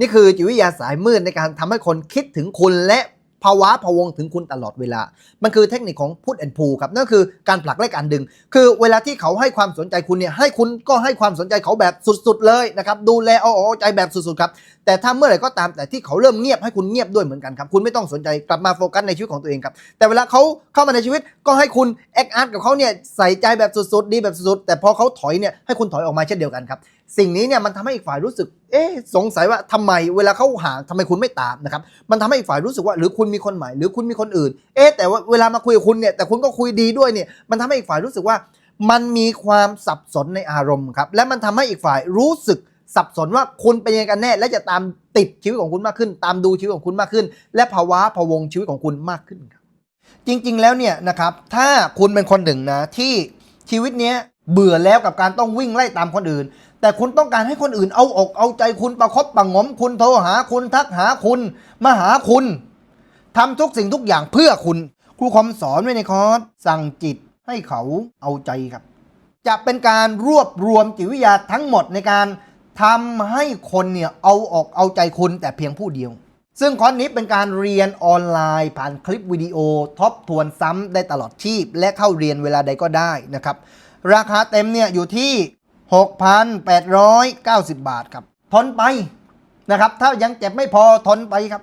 นี่คือจิตวิทยาสายมืดในการทำให้คนคิดถึงคุณและภาวะพะวงถึงคุณตลอดเวลา มันคือเทคนิคของพุทแอนพูครับ นั่นคือการผลักและการดึง คือเวลาที่เขาให้ความสนใจคุณเนี่ย ให้คุณก็ให้ความสนใจเขาแบบสุดๆเลยนะครับ ดูแลเอาเอาใจแบบสุดๆครับ แต่ถ้าเมื่อไหร่ก็ตามแต่ที่เขาเริ่มเงียบให้คุณเงียบด้วยเหมือนกันครับ คุณไม่ต้องสนใจกลับมาโฟกัสในชีวิตของตัวเองครับ แต่เวลาเขาเข้ามาในชีวิตก็ให้คุณแอคอาร์ตกับเขาเนี่ยใส่ใจแบบสุดๆ ดีแบบสุดๆ แต่พอเขาถอยเนี่ยให้คุณถอยออกมาเช่นเดียวกันครับสิ่งนี้เนี่ยมันทำให้อีกฝ่ายรู้สึก เอ๊สงสัยว่าทำไมเวลาเขาหางทำไมคุณไม่ตามนะครับ มันทำให้อีกฝ่ายรู้สึกว่าหรือคุณมีคนใหม่หรือคุณมีคนอื่น เอ๊แต่ว่าเวลามาคุยกับคุณเนี่ยแต่คุณก็คุยดีด้วยเนี่ยมันทำให้อีกฝ่ายรู้สึกว่า มันมีความสับสนในอารมณ์ครับและมันทำให้อีกฝ่ายรู้สึกสับสนว่าคุณเป็นยังไงกันแน่ และจะตามติดชีวิตของคุณมากขึ้น ตามดูชีวิตของคุณมากขึ้น และภาวะพวงชีวิตของคุณมากขึ้นครับ จริง ๆ แล้วเนี่ยนะครับถ้าคุณเป็นคนหนึ่งนะที่ชีวิตเนี้ย เบื่อแล้วกับการต้องวิ่งไล่ตามคนอื่น แต่คุณต้องการให้คนอื่นเอาอกเอาใจคุณประคบประงมคุณโทรหาคุณทักหาคุณมาหาคุณทำทุกสิ่งทุกอย่างเพื่อคุณครูคอมสอนไว้ในคอร์สสั่งจิตให้เขาเอาใจครับ จะเป็นการรวบรวมจิตวิทยาทั้งหมดในการทำให้คนเนี่ยเอาออกเอาใจคุณแต่เพียงผู้เดียว ซึ่งคอร์สนี้เป็นการเรียนออนไลน์ ผ่านคลิปวิดีโอทบทวนซ้ำได้ตลอดชีพ และเข้าเรียนเวลาใดก็ได้นะครับ ราคาเต็มเนี่ยอยู่ที่ 6,890 บาทครับทนไปนะครับ ถ้ายังเจ็บไม่พอทนไปครับ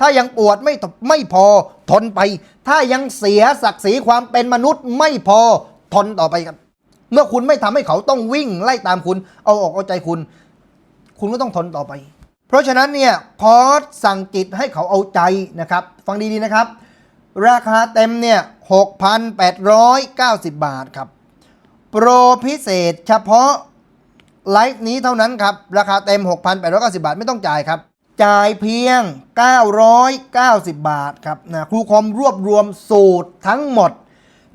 ถ้ายังปวดไม่ไม่พอทนไป ถ้ายังเสียศักดิ์ศรีความเป็นมนุษย์ไม่พอทนต่อไปครับ เมื่อคุณไม่ทำให้เขาต้องวิ่งไล่ตามคุณ เอาออกเอาใจคุณ คุณก็ต้องทนต่อไป เพราะฉะนั้นเนี่ยคอร์สสั่งจิตให้เขาเอาใจนะครับ ฟังดีๆนะครับ ราคาเต็มเนี่ย6,890 บาทครับ โปรพิเศษเฉพาะไลฟ์นี้เท่านั้นครับ ราคาเต็ม 6,890 บาทไม่ต้องจ่ายครับ จ่ายเพียง 990 บาทครับนะครูคอมรวบรวมสูตรทั้งหมด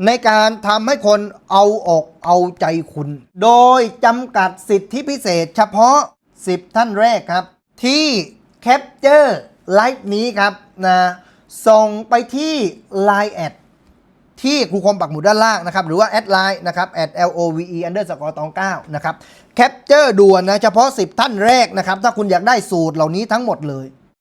ในการทำให้คนเอาอกเอาใจคุณ โดยจำกัดสิทธิพิเศษเฉพาะ 10 ท่านแรกครับ ที่แคปเจอร์ไลฟ์นี้ครับนะส่งไปที่ Line แอด ที่ครูคมปักหมุดด้านล่างนะครับ หรือว่าแอดไลน์นะครับ at love underscore ตองเก้านะครับ แคปเจอร์ด่วนนะ เฉพาะ 10 ท่านแรกนะครับ ถ้าคุณอยากได้สูตรเหล่านี้ทั้งหมดเลย